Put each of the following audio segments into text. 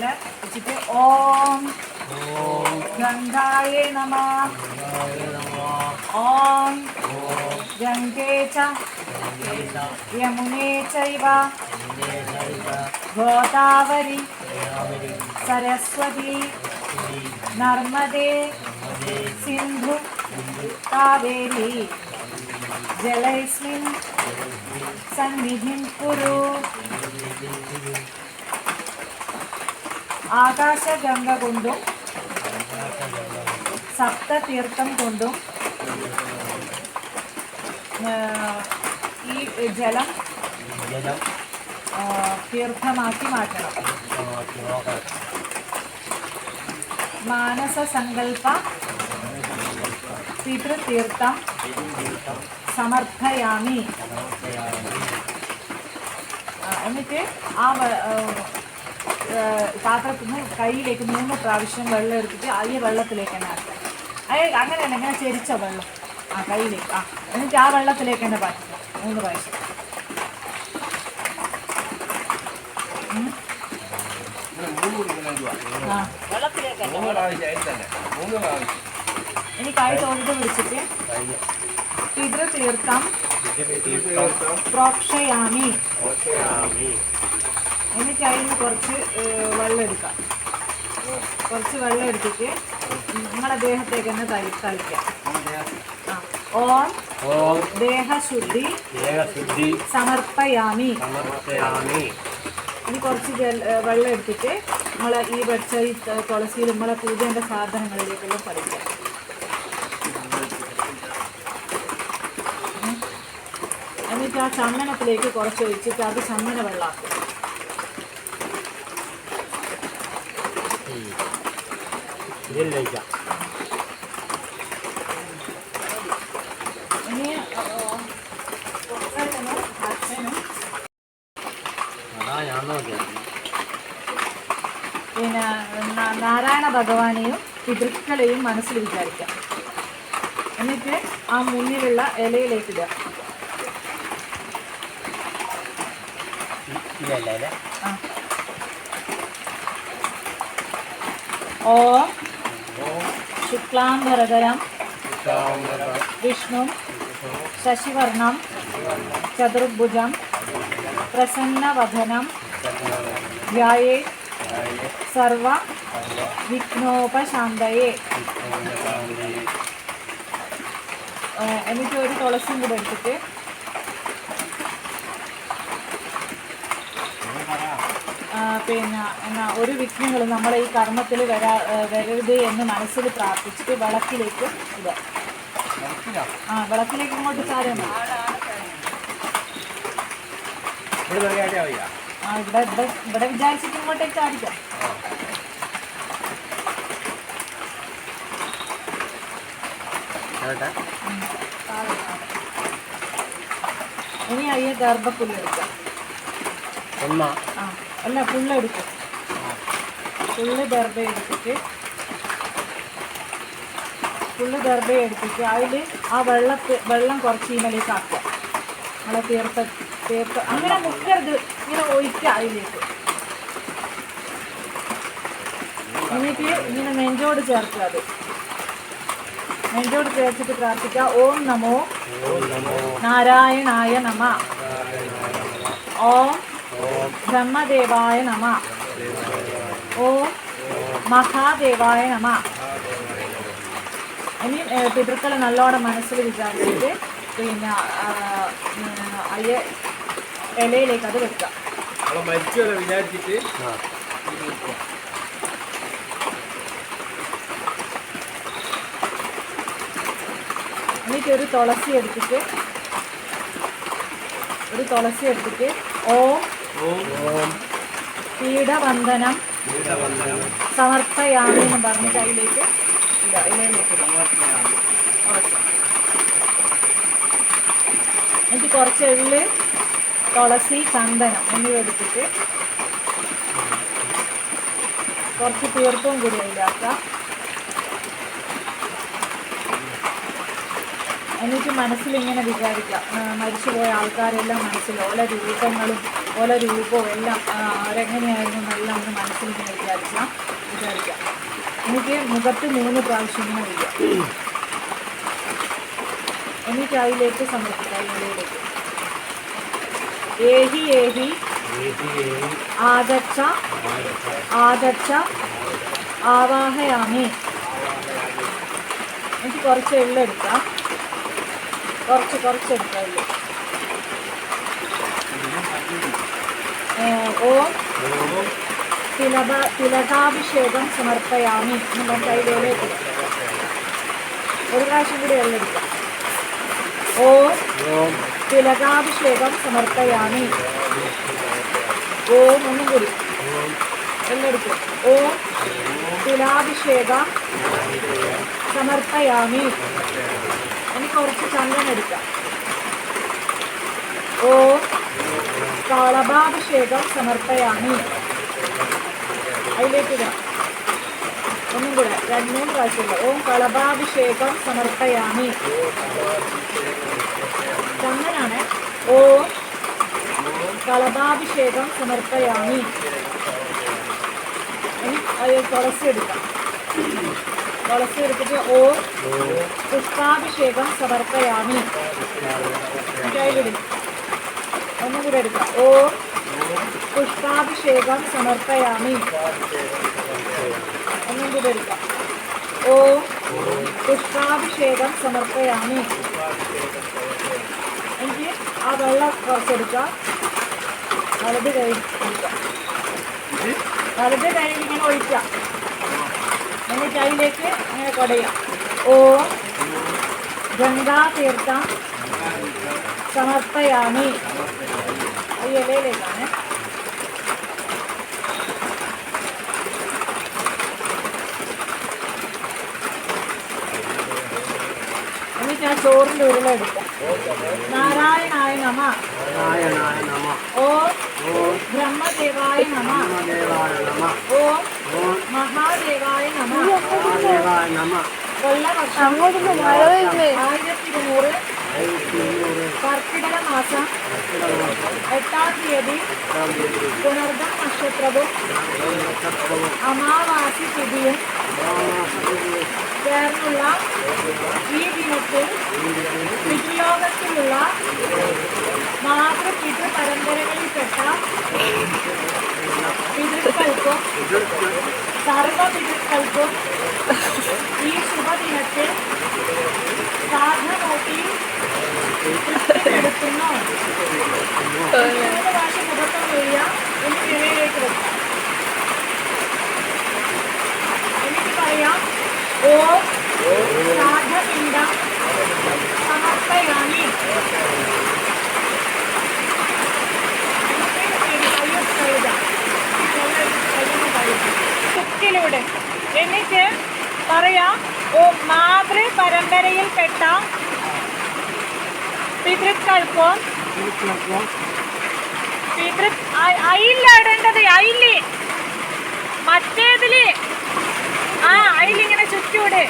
മേലെ വെച്ചിട്ട് ഓം. ഗംഗായേ നമ. ഓം. ഗംഗേ ച യമുനേ ചൈവ. ഗോദാവരി. സരസ്വതി. നർമ്മദേ. സിന്ധു. കാവേരി. ജലൈസ്മിൻ. സന്നിധിം കുരു. ആകാശഗംഗ കൊണ്ടും സപ്തതീർത്ഥം കൊണ്ടും ഈ ജലം തീർത്ഥമാക്കി മാറ്റണം. മാനസ സങ്കല്പ പിതൃതീർത്ഥം സമർപ്പയാമി എന്നിട്ട് ആ, പാത്രത്തിൽ നിന്ന് കയ്യിലേക്ക് മൂന്ന് പ്രാവശ്യം വെള്ളം എടുത്തിട്ട് ഈ വെള്ളത്തിലേക്ക് തന്നെ ആക്കുക. അയ്യ തന്നെ ഇങ്ങനെ ചെരിച്ച വെള്ളം. ആ കയ്യിലേക്ക്. ആ എന്നിട്ട് ആ വെള്ളത്തിലേക്ക് തന്നെ പാറ്റുക മൂന്ന് പ്രാവശ്യം. ഇനി കൈ തോന്നിട്ട് പിടിച്ചിട്ട് പിതൃ തീർത്ഥം പ്രോക്ഷയാമി. എന്നിട്ട് അതിൽ നിന്ന് കുറച്ച് വെള്ളം എടുക്കാം. കുറച്ച് വെള്ളം എടുത്തിട്ട് നിങ്ങളുടെ ദേഹത്തേക്ക് തന്നെ തളി തളിക്കാം. ഓം ഓം ദേഹശുദ്ധി ദേഹശുദ്ധി സമർപ്പയാമി. സമർപ്പയാമി. ഇനി കുറച്ച് വെള്ളം എടുത്തിട്ട് നമ്മളെ ഈ വെച്ച ഈ തുളസിയിൽ നമ്മളെ പൂജേന്റെ സാധനങ്ങളിലേക്കെല്ലാം പഠിക്കാം. എന്നിട്ട് ആ ചന്ദനത്തിലേക്ക് കുറച്ച് ഒഴിച്ചിട്ട് അത് ചന്ദന വെള്ളമാക്കും അതാ ഞാൻ നോക്കിയത്. പിന്നെ നാരായണ ഭഗവാനെയും പിതൃക്കളെയും മനസ്സിൽ വിചാരിക്കാം. എന്നിട്ട് ആ മുന്നിലുള്ള ഇലയിലേക്ക് ഇടുക. ഓം ശാന്തത വിഷ്ണു ശശിവർണം ചതുർഭുജം പ്രസന്നവധനം ധ്യായേ സർവ വിഘ്നോപശാന്തയെ. എനിക്ക് ഒരു തുളസിയും കൂടെ എടുത്തിട്ട് ആ, പിന്നെ എന്നാ ഒരു വിഘ്നങ്ങളും നമ്മളെ ഈ കർമ്മത്തിൽ വരാ വരരുത് എന്ന് മനസ്സിൽ പ്രാർത്ഥിച്ചിട്ട് വിളക്കിലേക്ക് ഇത് ആ വിളക്കിലേക്ക് ഇങ്ങോട്ട് ചാരം ആ ഇവിടെ ഇവിടെ ഇവിടെ വിചാരിച്ചിട്ട് ഇങ്ങോട്ടേക്ക് ചാടിക്കാം. ഇനി അയ്യ ഗർഭപ്പുല്ല് എടുക്കാം. ഒന്ന. ആ. അല്ല ഫുള്ള് എടുക്കും. ഫുള്ള് ദർബ എടുത്തിട്ട്. ഫുള്ള് ദർബ എടുത്തിട്ട് അതിൽ ആ വെള്ളത്ത് വെള്ളം കുറച്ച് ഇന്നലേക്ക് ആക്കുക. നമ്മളെ തീർത്ത തീർത്ത അങ്ങനെ മുക്കരുത്. ഇങ്ങനെ ഒഴിക്കുക അതിലേക്ക്. എന്നിട്ട് ഇങ്ങനെ നെഞ്ചോട് ചേർക്കുക അത്. നെഞ്ചോട് ചേർത്തിട്ട് പ്രാർത്ഥിക്കുക. ഓം നമോ. നാരായണായ നമ. ഓം ബ്രഹ്മദേവായ നമ. ഓ മഹാദേവായ നമ. ഇനി പിതൃക്കളെ നല്ലോണം മനസ്സിൽ വിചാരിച്ചിട്ട് പിന്നെ അയ്യ ഇലയിലേക്ക് അത് വെക്കുക. വിചാരിച്ചിട്ട് എന്നിട്ട് ഒരു തുളസി എടുത്തിട്ട് ഒരു തുളസി എടുത്തിട്ട് ഓം വീടവന്ദനം സമർപ്പയാമി എന്ന് പറഞ്ഞിട്ട് അതിലേക്ക് എന്നിട്ട് കുറച്ച് എള്ള് തുളസി ചന്ദനം എന്നിവ എടുത്തിട്ട് കുറച്ച് തീർപ്പും കൂടി അതിലാക്കുക എന്നിട്ട് മനസ്സിലിങ്ങനെ വിചാരിക്കാം. മരിച്ചുപോയ ആൾക്കാരെല്ലാം മനസ്സിൽ ഓല രൂപങ്ങളും ഓല രൂപവും എല്ലാം അവരെങ്ങനെയായിരുന്നു എന്നെല്ലാം ഒന്ന് മനസ്സിലിങ്ങനെ വിചാരിക്കാം വിചാരിക്കാം. എനിക്ക് മുഖത്ത് മൂന്ന് പ്രാവശ്യം ഇങ്ങനെ വയ്യ എനിക്ക് അതിലേക്ക് സമർപ്പിക്കാം ഇതിലേക്ക് ഏഹി ഏഹി. ആദർശ ആദർശ ആവാഹയാമി. എനിക്ക് കുറച്ച് എള്ള് എടുക്കാം. കുറച്ച് കുറച്ച്. എടുക്കാം എള്ള് ഏഹ് ഓം. തിലക തിലകാഭിഷേകം സമർപ്പയാമി നമ്മൾ കയ്യിലേക്ക് ഒരു പ്രാവശ്യം കൂടി എല്ലാം ഓം ഓം. തിലകാഭിഷേകം സമർപ്പയാമി. ഓം ഒന്നും കൂടി. എല്ലാം ഓം. തിലാഭിഷേകം സമർപ്പയാമി. കുറച്ച് ചന്ദനം എടുക്കാം ഓ കളഭാഭിഷേകം സമർപ്പയാമി. അതിലേക്ക് ഇടാം. ഒന്നും കൂടെ രണ്ട് മൂന്ന് പ്രാവശ്യമില്ല ഓം കളഭാഭിഷേകം സമർപ്പയാമി. ചന്ദനാണ്. ഓം കളഭാഭിഷേകം സമർപ്പയാമി. ഇനി തുളസി എടുക്കാം തുളസി എടുത്തിട്ട് ഓ പുഷ്പാഭിഷേകം സമർപ്പയാമി. ഒന്നും കൂടെ എടുക്കാം. ഓ പുഷ്പാഭിഷേകം സമർപ്പയാമി. ഒന്നും കൂടെ എടുക്കാം. ഓ പുഷ്പാഭിഷേകം സമർപ്പയാമി. എനിക്ക് ആ വെള്ളം കുറച്ചെടുക്കാം. വലത് കൈ. വലത് കൈ ഇങ്ങനെ ഒഴിക്കാം. എന്നിട്ട് അതിലേക്ക് അങ്ങനെ കുടയാം. ഓ ഗംഗാതീർത്ഥം സമർപ്പയാമി. ഈ ഇലയിലേക്കാണ്. എന്നിട്ട് ആ ചോറിന്റെ ഉരുള എടുക്കാം. നാരായണായ നമ. നാരായണായ നമ. ഓ ബ്രഹ്മദേവായ നമ. ബ്രഹ്മദേവായ നമ. ഓം ഓം മഹാദേവായ നമ. മഹാദേവായ നമ. ആയിരത്തി ഇരുന്നൂറ് കർക്കിടക മാസം എട്ടാം തീയതി പുണർദം നക്ഷത്രവും അമാവാസി തിഥിയും ചേർന്നുള്ള ഈ ദിനത്തിൽ പിതൃലോകത്തിലുള്ള മാതൃപിതൃ പരമ്പരകളിൽപ്പെട്ട പിതൃക്കൾക്കും സർവ പിതൃക്കൾക്കും ഈ ശുഭദിനത്തിൽ സാധനോട്ടി എടുക്കുന്നു മൂന്ന് പ്രാവശ്യം മുഖത്തും വീഴുക ഒന്ന് കിഴയിലേക്ക് വെക്കാം എനിക്ക് പറയാം ഓ സാധപിണ്ഡം സമർപ്പയാമി ചുക്കിലൂടെ എന്നിട്ട് പറയാം ഓ മാതൃ പരമ്പരയിൽപ്പെട്ട പിതൃക്കൾക്കും പിതൃ അയിലിടേണ്ടത് അയിൽ. മറ്റേതിൽ. ആ അയിലിങ്ങനെ ചുറ്റൂടെ.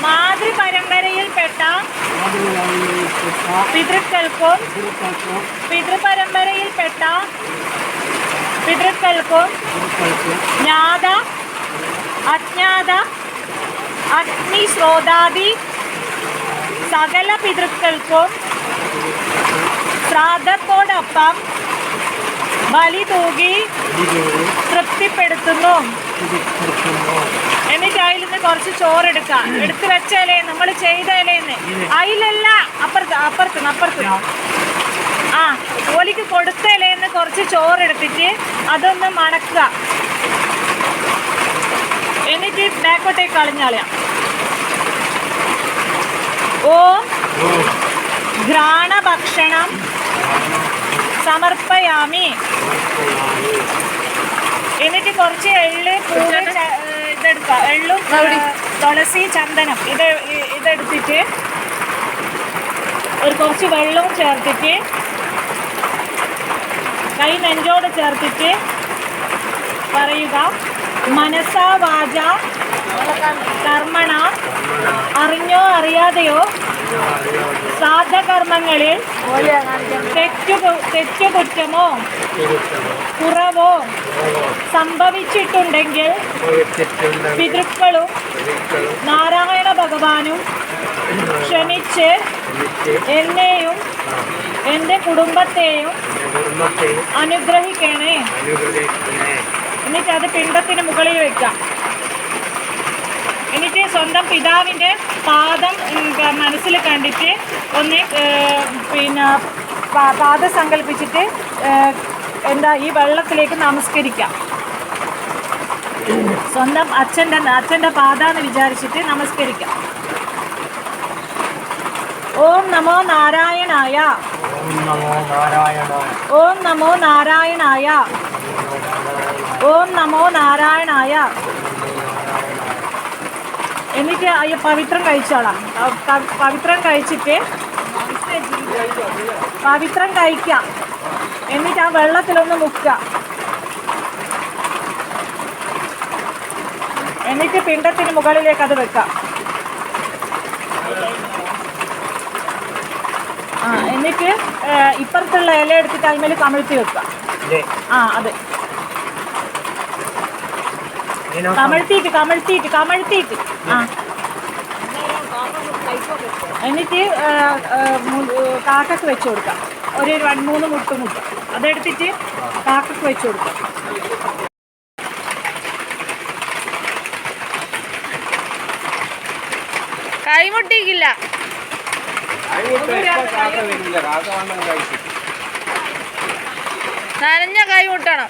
മാതൃ പരമ്പരയിൽപ്പെട്ട പിതൃക്കൾക്കും പിതൃപരമ്പരയിൽപ്പെട്ട പിതൃക്കൾക്കും? ജ്ഞാത അജ്ഞാത അഗ്നിശ്രോതാദി സകല പിതൃക്കൾക്കും? ശ്രാദ്ധത്തോടൊപ്പം ബലി തൂകി തൃപ്തിപ്പെടുത്തുന്നു. എന്നിട്ട് അതിൽ നിന്ന് കുറച്ച് ചോറെടുക്കാം എടുത്തു വെച്ച ഇലേ നമ്മൾ ചെയ്ത ഇലേന്ന് അതിലല്ല അപ്പുറത്ത് അപ്പുറത്ത് അപ്പുറത്ത് ആ ഓലിക്ക് കൊടുത്ത കുറച്ച് ചോറെടുത്തിട്ട് അതൊന്ന് മണക്കുക. എന്നിട്ട് ബാക്കോട്ടേക്ക് കളഞ്ഞാളയാം. ഓ ഘ്രാണഭക്ഷണം സമർപ്പയാമി. എന്നിട്ട് കുറച്ച് എള്ള് പൂവ് ഇതെടുക്കുക എള്ളും തുളസി ചന്ദനം ഇത് ഇതെടുത്തിട്ട് ഒരു കുറച്ച് വെള്ളവും ചേർത്തിട്ട് കൈ നെഞ്ചോട് ചേർത്തിട്ട് പറയുക. മനസ്സാ വാച. കർമ്മണ. അറിഞ്ഞോ അറിയാതെയോ. സാധകർമ്മങ്ങളിൽ തെറ്റു തെറ്റുകുറ്റമോ കുറവോ സംഭവിച്ചിട്ടുണ്ടെങ്കിൽ പിതൃക്കളും നാരായണ ഭഗവാനും ക്ഷമിച്ച് എന്നെയും എന്റെ കുടുംബത്തെയും അനുഗ്രഹിക്കണേ. എന്നിട്ട് അത് പിണ്ടത്തിന് മുകളിൽ വെക്കാം. എന്നിട്ട് സ്വന്തം പിതാവിന്റെ പാദം മനസ്സിൽ കണ്ടിട്ട് ഒന്ന് പിന്നെ പാദം സങ്കല്പിച്ചിട്ട് എന്താ ഈ വെള്ളത്തിലേക്ക് നമസ്കരിക്കാം. സ്വന്തം അച്ഛന്റെ അച്ഛന്റെ പാതാന്ന് വിചാരിച്ചിട്ട് നമസ്കരിക്കാം. ഓം നമോ നാരായണായ. ഓം നമോ നാരായണായ. ഓം നമോ നാരായണായ. എന്നിട്ട് അയ്യ പവിത്രം കഴിച്ചോളാം. പവിത്രം കഴിച്ചിട്ട് പവിത്രം കഴിക്കാം. എന്നിട്ട് ആ വെള്ളത്തിലൊന്ന് മുക്കുക. എന്നിട്ട് പിണ്ടത്തിന് മുകളിലേക്ക് അത് വെക്കാം ആ എന്നിട്ട് ഇപ്പുറത്തുള്ള ഇല എടുത്തിട്ട് അതിന്മേൽ കമിഴ്ത്തി വെക്കുക. ആ അതെ. കമഴ്ത്തിയിട്ട് കമഴ്ത്തിയിട്ട് കമഴ്ത്തിയിട്ട്. ആ. എന്നിട്ട് കാക്കക്ക് വെച്ച് കൊടുക്കാം. ഒരു രണ്ട് മൂന്ന് മുട്ട മുട്ട. അതെടുത്തിട്ട് കാക്കക്ക് വെച്ച് കൊടുക്കാം. കൈമുട്ടിക്കില്ല. നനഞ്ഞ കൈ മുട്ടണം.